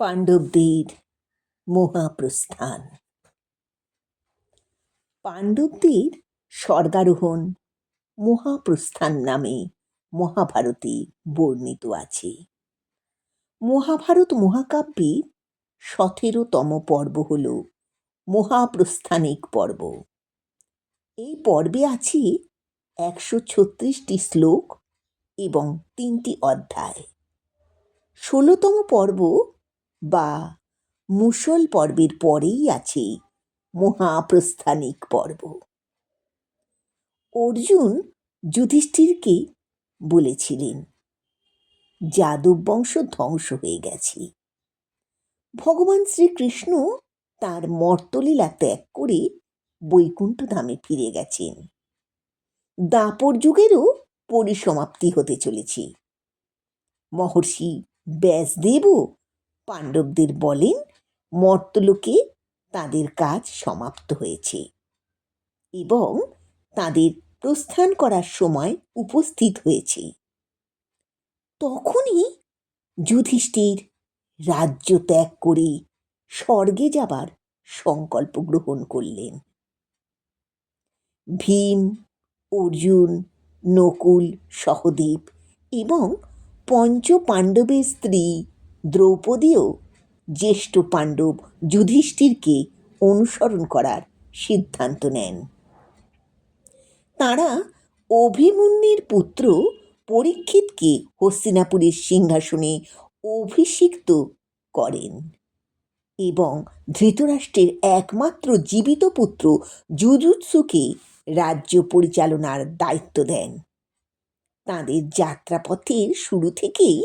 পাণ্ডবদের মহাপ্রস্থান পাণ্ডবদের স্বর্গারোহণ মহাপ্রস্থান নামে মহাভারতে বর্ণিত আছে। মহাভারত মহাকাব্যের সতেরোতম পর্ব হল মহাপ্রস্থানিক পর্ব। এই পর্বে আছে একশো ছত্রিশটি শ্লোক এবং তিনটি অধ্যায়। ষোলোতম পর্ব বা মুসল পর্বের পরেই আছে মহাপ্রস্থানিক পর্ব। অর্জুন যুধিষ্ঠিরকে বলেছিলেন, যাদব বংশ ধ্বংস হয়ে গেছে। ভগবান শ্রীকৃষ্ণ তার মর্তলীলা ত্যাগ করে বৈকুণ্ঠ ধামে ফিরে গেছেন। দাপর যুগেরও পরিসমাপ্তি হতে চলেছে। মহর্ষি ব্যাসদেবও পাণ্ডবদের বলেন, মর্তলোকে তাদের কাজ সমাপ্ত হয়েছে এবং তাদের প্রস্থান করার সময় উপস্থিত হয়েছে। তখনই যুধিষ্ঠির রাজ্য ত্যাগ করে স্বর্গে যাবার সংকল্প গ্রহণ করলেন। ভীম, অর্জুন, নকুল, সহদেব এবং পঞ্চ পাণ্ডবের স্ত্রী দ্রৌপদীও জ্যেষ্ঠ পাণ্ডব যুধিষ্ঠিরকে অনুসরণ করার সিদ্ধান্ত নেন। তারা অভিমন্যুর পুত্র পরীক্ষিতকে হস্তিনাপুরের সিংহাসনে অভিষিক্ত করেন এবং ধৃতরাষ্ট্রের একমাত্র জীবিত পুত্র যুজুৎসুকে রাজ্য পরিচালনার দায়িত্ব দেন। তাদের যাত্রাপথের শুরু থেকেই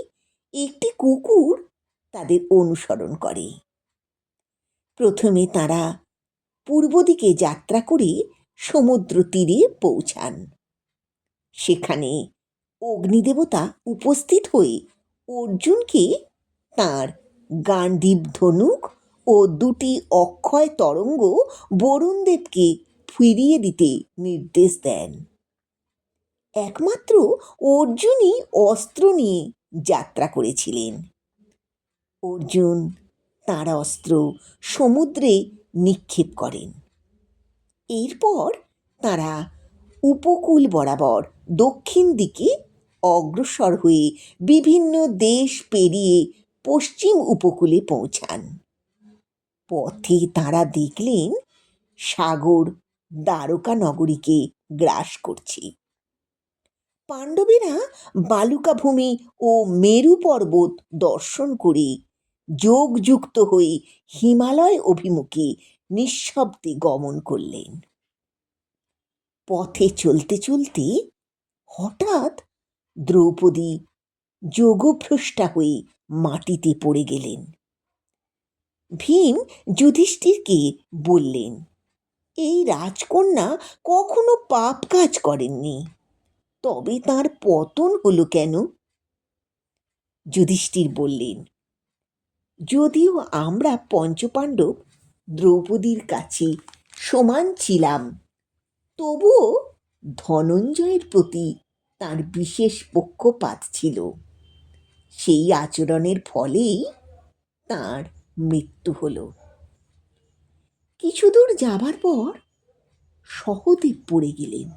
একটি কুকুর তাদের অনুসরণ করে। প্রথমে তারা পূর্ব দিকে যাত্রা করে সমুদ্র তীরে পৌঁছান। সেখানে অগ্নিদেবতা উপস্থিত হয়ে অর্জুনকে তার গান্ডীব ধনুক ও দুটি অক্ষয় তরঙ্গ বরুণদেবকে ফিরিয়ে দিতে নির্দেশ দেন। একমাত্র অর্জুনই অস্ত্র নিয়ে যাত্রা করেছিলেন। অর্জুন তার অস্ত্র সমুদ্রে নিক্ষেপ করেন। এরপর তারা উপকূল বরাবর দক্ষিণ দিকে অগ্রসর হয়ে বিভিন্ন দেশ পেরিয়ে পশ্চিম উপকূলে পৌঁছান। পথে তারা দেখলেন সাগর দ্বারকা নগরীকে গ্রাস করছে। পাণ্ডবেরা বালুকা ভূমি ও মেরু পর্বত দর্শন করে যোগযুক্ত হয়ে হিমালয় অভিমুখে নিঃশব্দে গমন করলেন। পথে চলতে চলতে হঠাৎ দ্রৌপদী যোগভ্রষ্টা হয়ে মাটিতে পড়ে গেলেন। ভীম যুধিষ্ঠিরকে বললেন, এই রাজকন্যা কখনো পাপ কাজ করেননি, তবে তার পতন হলো কেন? যুধিষ্ঠির বললেন যদিও আমরা পঞ্চপাণ্ডব দ্রৌপদীর কাছে সমান ছিলাম, তবুও ধনঞ্জয়ের প্রতি তার বিশেষ পক্ষপাত ছিল। সেই আচরণের ফলেই তার মৃত্যু হল। কিছু দূর যাবার পর সহদেব পড়ে গেলেন।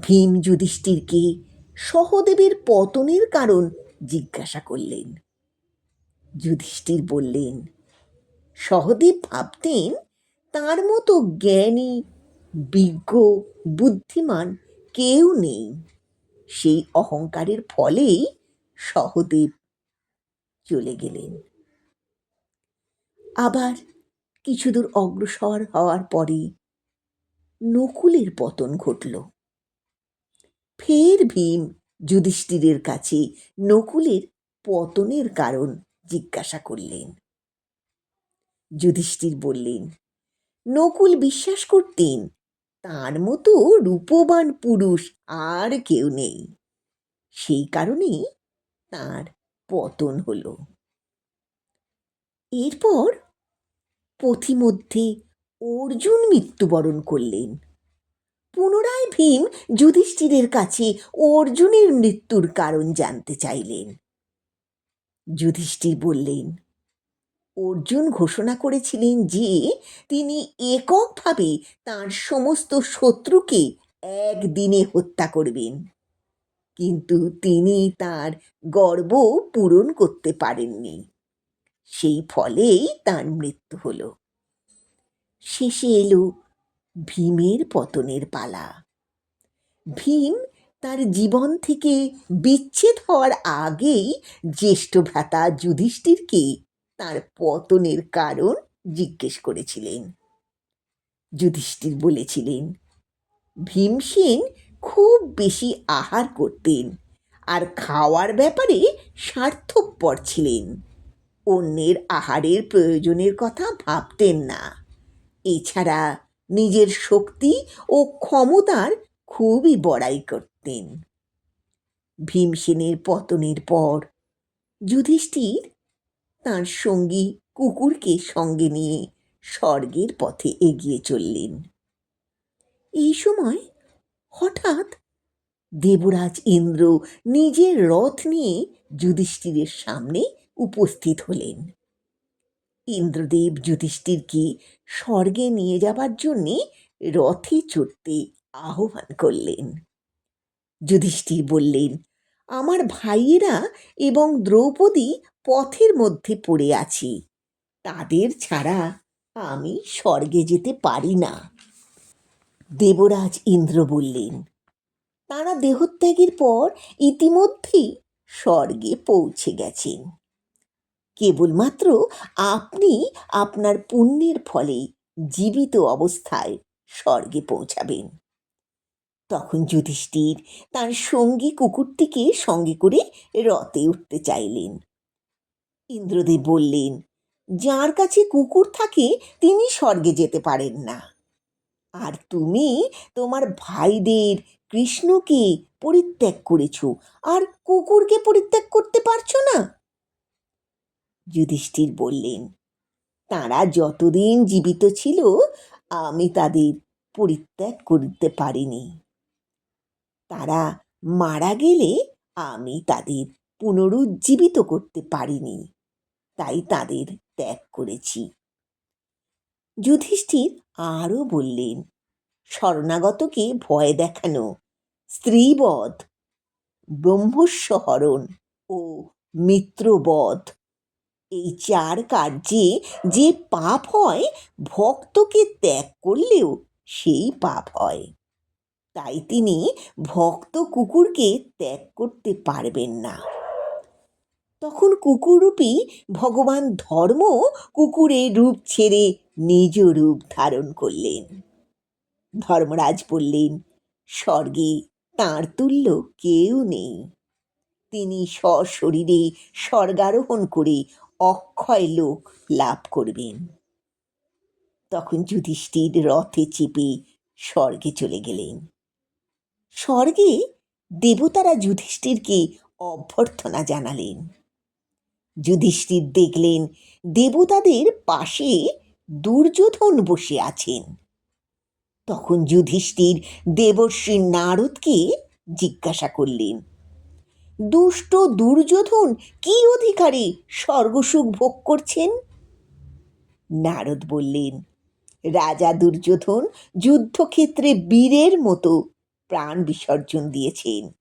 ভীম যুধিষ্ঠিরকে সহদেবের পতনের কারণ জিজ্ঞাসা করলেন। যুধিষ্ঠির বললেন, সহদেব ভাবতেন তার মতো জ্ঞানী, বিজ্ঞ, বুদ্ধিমান কেউ নেই। সেই অহংকারের ফলেই সহদেব চলে গেলেন। আবার কিছু দূর অগ্রসর হওয়ার পরে নকুলের পতন ঘটল। ফের ভীম যুধিষ্ঠিরের কাছে নকুলের পতনের কারণ জিজ্ঞাসা করলেন। যুধিষ্ঠির বললেন, নকুল বিশ্বাস করতেন, তার মতো রূপবান পুরুষ আর কেউ নেই। সেই কারণেই তার পতন হলো। এরপর পথিমধ্যে অর্জুন মৃত্যুবরণ করলেন। পুনরায় ভীম যুধিষ্ঠিরের কাছে অর্জুনের মৃত্যুর কারণ জানতে চাইলেন। যুধিষ্ঠির বললেন, অর্জুন ঘোষণা করেছিলেন যে তিনি এককভাবে তার সমস্ত শত্রুকে একদিনে হত্যা করবেন। কিন্তু তিনি তার গর্ব পূরণ করতে পারেননি। সেই ফলেই তার মৃত্যু হল। শেষে এলো ভীমের পতনের পালা। ভীম তার জীবন থেকে বিচ্ছেদ হওয়ার আগেই জ্যেষ্ঠ ভ্রাতা যুধিষ্ঠিরকে তার পতনের কারণ জিজ্ঞেস করেছিলেন। যুধিষ্ঠির বলেছিলেন, ভীমসেন খুব বেশি আহার করতেন আর খাওয়ার ব্যাপারে স্বার্থপর ছিলেন। অন্যের আহারের প্রয়োজনের কথা ভাবতেন না। এছাড়া নিজের শক্তি ও ক্ষমতার খুবই বড়াই করতেন। ভীমসেনের পতনের পর যুধিষ্ঠির তার সঙ্গী কুকুরকে সঙ্গে নিয়ে স্বর্গের পথে এগিয়ে চললেন। এই সময় হঠাৎ দেবরাজ ইন্দ্র নিজের রথ নিয়ে যুধিষ্ঠিরের সামনে উপস্থিত হলেন। ইন্দ্রদেব যুধিষ্ঠিরকে স্বর্গে নিয়ে যাবার জন্যে রথে চড়তে আহ্বান করলেন। যুধিষ্ঠির বললেন, আমার ভাইয়েরা এবং দ্রৌপদী পথের মধ্যে পড়ে আছি। তাদের ছাড়া আমি স্বর্গে যেতে পারি না। দেবরাজ ইন্দ্র বললেন, তারা দেহত্যাগের পর ইতিমধ্যেই স্বর্গে পৌঁছে গেছেন। কেবলমাত্র আপনি আপনার পুণ্যের ফলে জীবিত অবস্থায় স্বর্গে পৌঁছাবেন। তখন যুধিষ্ঠির তার সঙ্গী কুকুরটিকে সঙ্গে করে রথে উঠতে চাইলেন। ইন্দ্রদেব বললেন, যার কাছে কুকুর থাকে, তিনি স্বর্গে যেতে পারেন না। আর তুমি তোমার ভাইদের কৃষ্ণকে পরিত্যাগ করেছ, আর কুকুরকে পরিত্যাগ করতে পারছ না? যুধিষ্ঠির বললেন, তারা যতদিন জীবিত ছিল, আমি তাদের পরিত্যাগ করতে পারিনি। তারা মারা গেলে আমি তাদের পুনরুজ্জীবিত করতে পারিনি। তাই তাদের ত্যাগ করেছি। যুধিষ্ঠির আরও বললেন, শরণাগতকে ভয় দেখানো, স্ত্রীবধ ব্রহ্মস্য হরণ ও মিত্রবধ, এই চার কার্যে যে পাপ হয়, ভক্তকে ত্যাগ করলেও সেই পাপ হয়। তাই তিনি ভক্ত কুকুরকে ত্যাগ করতে পারবেন না। তখন কুকুররূপী ভগবান ধর্ম কুকুরের রূপ ছেড়ে নিজ রূপ ধারণ করলেন। ধর্মরাজ বললেন, স্বর্গে তাঁর তুল্য কেউ নেই। তিনি সশরীরে স্বর্গারোহণ করে অক্ষয় লোক লাভ করবেন তখন যুধিষ্ঠির রথে চেপে স্বর্গে চলে গেলেন। স্বর্গে দেবতারা যুধিষ্ঠিরকে অভ্যর্থনা জানালেন। যুধিষ্ঠির দেখলেন দেবতাদের পাশে দুর্যোধন বসে আছেন। তখন যুধিষ্ঠির দেবর্ষী নারদকে জিজ্ঞাসা করলেন, দুষ্ট দুর্যোধন কি অধিকারে স্বর্গসুখ ভোগ করছেন? নারদ বললেন, রাজা দুর্যোধন যুদ্ধক্ষেত্রে বীরের মতো প্রাণ বিসর্জন দিয়েছেন।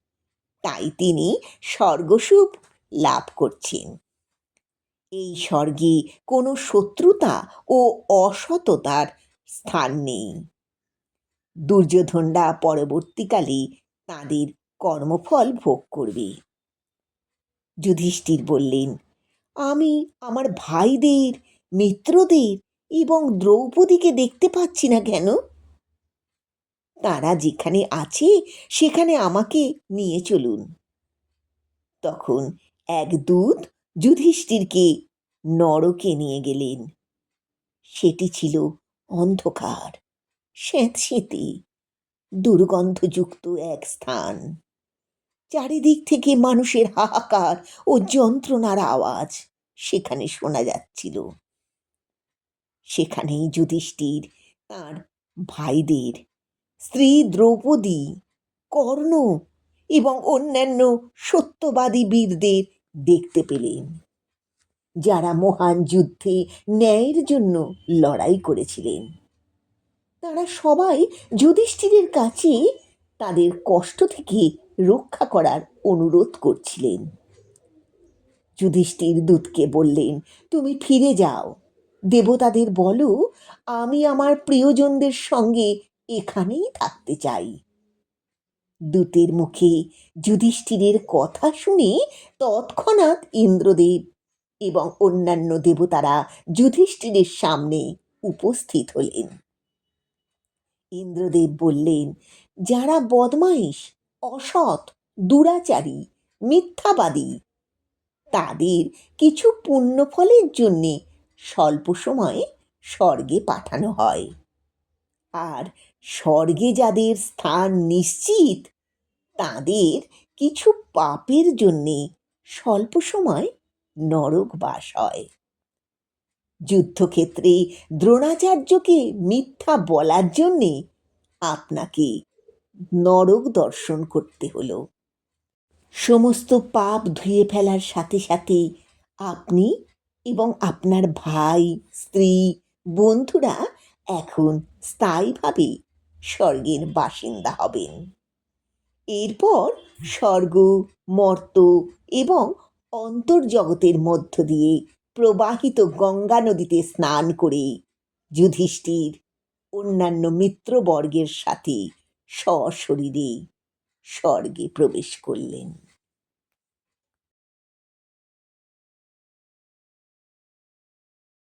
তাই তিনি স্বর্গসুখ লাভ করছেন। এই স্বর্গে কোনো শত্রুতা ও অসততার স্থান নেই। দুর্যোধনরা পরবর্তীকালে তাদের কর্মফল ভোগ করবে। যুধিষ্ঠির বললেন, আমি আমার ভাইদের, মিত্রদের এবং দ্রৌপদীকে দেখতে পাচ্ছি না কেন? তারা যেখানে আছে, সেখানে আমাকে নিয়ে চলুন। তখন এক দূত যুধিষ্ঠিরকে নরকে নিয়ে গেলেন। সেটি ছিল অন্ধকার স্যাঁতস্যাঁতে দুর্গন্ধযুক্ত এক স্থান। চারিদিক থেকে মানুষের হাহাকার ও যন্ত্রণার আওয়াজ সেখানে শোনা যাচ্ছিল। সেখানেই যুধিষ্ঠির তার ভাইদের স্ত্রী দ্রৌপদী, কর্ণ এবং অন্যান্য সত্যবাদী বীরদের দেখতে পেলেন। যারা মহান যুদ্ধে ন্যায়ের জন্য লড়াই করেছিলেন। তারা সবাই যুধিষ্ঠিরের কাছে তাদের কষ্ট থেকে রক্ষা করার অনুরোধ করছিলেন। যুধিষ্ঠির দূতকে বললেন, তুমি ফিরে যাও। দেবতাদের বলো, আমি আমার প্রিয়জনদের সঙ্গে এখানেই থাকতে চাই। দূতের মুখে যুধিষ্ঠিরের কথা শুনে তৎক্ষণাৎ ইন্দ্রদেব এবং অন্যান্য দেবতারা যুধিষ্ঠিরের সামনে উপস্থিত হলেন। ইন্দ্রদেব বললেন, যারা বদমাইশ, অসৎ, দুরাচারী, মিথ্যাবাদী, তাদের কিছু পুণ্যফলের জন্যে স্বল্প সময়ে স্বর্গে পাঠানো হয়। আর স্বর্গে যাদের স্থান নিশ্চিত, তাদের কিছু পাপের জন্যে স্বল্প সময় নরক বাস হয়। যুদ্ধক্ষেত্রে দ্রোণাচার্যকে মিথ্যা বলার জন্যে আপনাকে নরক দর্শন করতে হলো। সমস্ত পাপ ধুয়ে ফেলার সাথে সাথে আপনি এবং আপনার ভাই, স্ত্রী, বন্ধুরা এখন স্থায়ীভাবে স্বর্গের বাসিন্দা হবেন। এরপর স্বর্গ, মর্ত এবং অন্তর্জগতের মধ্য দিয়ে প্রবাহিত গঙ্গা নদীতে স্নান করে যুধিষ্ঠির অন্যান্য মিত্রবর্গের সাথে সশরীরে স্বর্গে প্রবেশ করলেন।